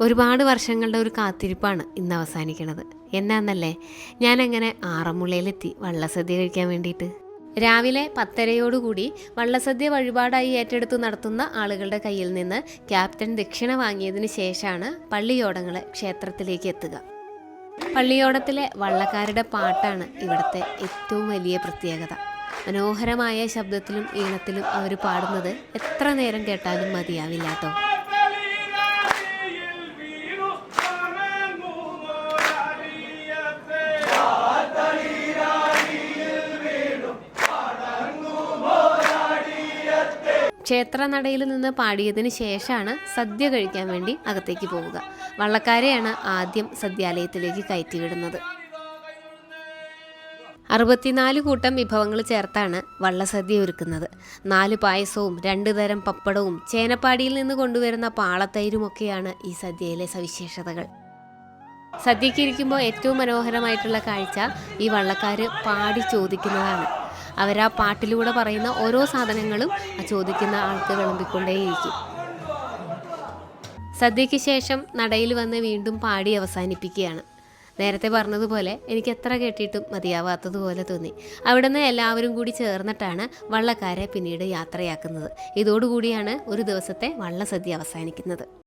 ഒരുപാട് വർഷങ്ങളുടെ ഒരു കാത്തിരിപ്പാണ് ഇന്ന് അവസാനിക്കണത്. എന്നാന്നല്ലേ? ഞാനങ്ങനെ ആറന്മുളയിലെത്തി വള്ളസദ്യ കഴിക്കാൻ വേണ്ടിയിട്ട്. രാവിലെ പത്തരയോടുകൂടി വള്ളസദ്യ വഴിപാടായി ഏറ്റെടുത്ത് നടത്തുന്ന ആളുകളുടെ കയ്യിൽ നിന്ന് ക്യാപ്റ്റൻ ദക്ഷിണ വാങ്ങിയതിന് ശേഷമാണ് പള്ളിയോടങ്ങൾ ക്ഷേത്രത്തിലേക്ക് എത്തുക. പള്ളിയോടത്തിലെ വള്ളക്കാരുടെ പാട്ടാണ് ഇവിടുത്തെ ഏറ്റവും വലിയ പ്രത്യേകത. മനോഹരമായ ശബ്ദത്തിലും ഈണത്തിലും അവർ പാടുന്നത് എത്ര നേരം കേട്ടാലും മതിയാവില്ല ക്ഷേത്രനടയിൽ നിന്ന് പാടിയതിന് ശേഷമാണ് സദ്യ കഴിക്കാൻ വേണ്ടി അകത്തേക്ക് പോവുക. വള്ളക്കാരെയാണ് ആദ്യം സദ്യാലയത്തിലേക്ക് കയറ്റിവിടുന്നത്. അറുപത്തിനാല് കൂട്ടം വിഭവങ്ങൾ ചേർത്താണ് വള്ളസദ്യ ഒരുക്കുന്നത്. നാല് പായസവും രണ്ട് തരം പപ്പടവും ചേനപ്പാടിയിൽ നിന്ന് കൊണ്ടുവരുന്ന പാളത്തൈരുമൊക്കെയാണ് ഈ സദ്യയിലെ സവിശേഷതകൾ. സദ്യക്കിരിക്കുമ്പോൾ ഏറ്റവും മനോഹരമായിട്ടുള്ള കാഴ്ച ഈ വള്ളക്കാർ പാടി ചോദിക്കുന്നതാണ്. അവരാ പാട്ടിലൂടെ പറയുന്ന ഓരോ സാധനങ്ങളും ആ ചോദിക്കുന്ന ആൾക്ക് വിളമ്പിക്കൊണ്ടേയിരിക്കും. സദ്യയ്ക്ക് ശേഷം നടയിൽ വന്ന് വീണ്ടും പാടി അവസാനിപ്പിക്കുകയാണ്. നേരത്തെ പറഞ്ഞതുപോലെ എനിക്ക് എത്ര കേട്ടിട്ടും മതിയാവാത്തതുപോലെ തോന്നി. അവിടുന്ന് എല്ലാവരും കൂടി ചേർന്നിട്ടാണ് വള്ളക്കാരെ പിന്നീട് യാത്രയാക്കുന്നത്. ഇതോടുകൂടിയാണ് ഒരു ദിവസത്തെ വള്ളസദ്യ അവസാനിക്കുന്നത്.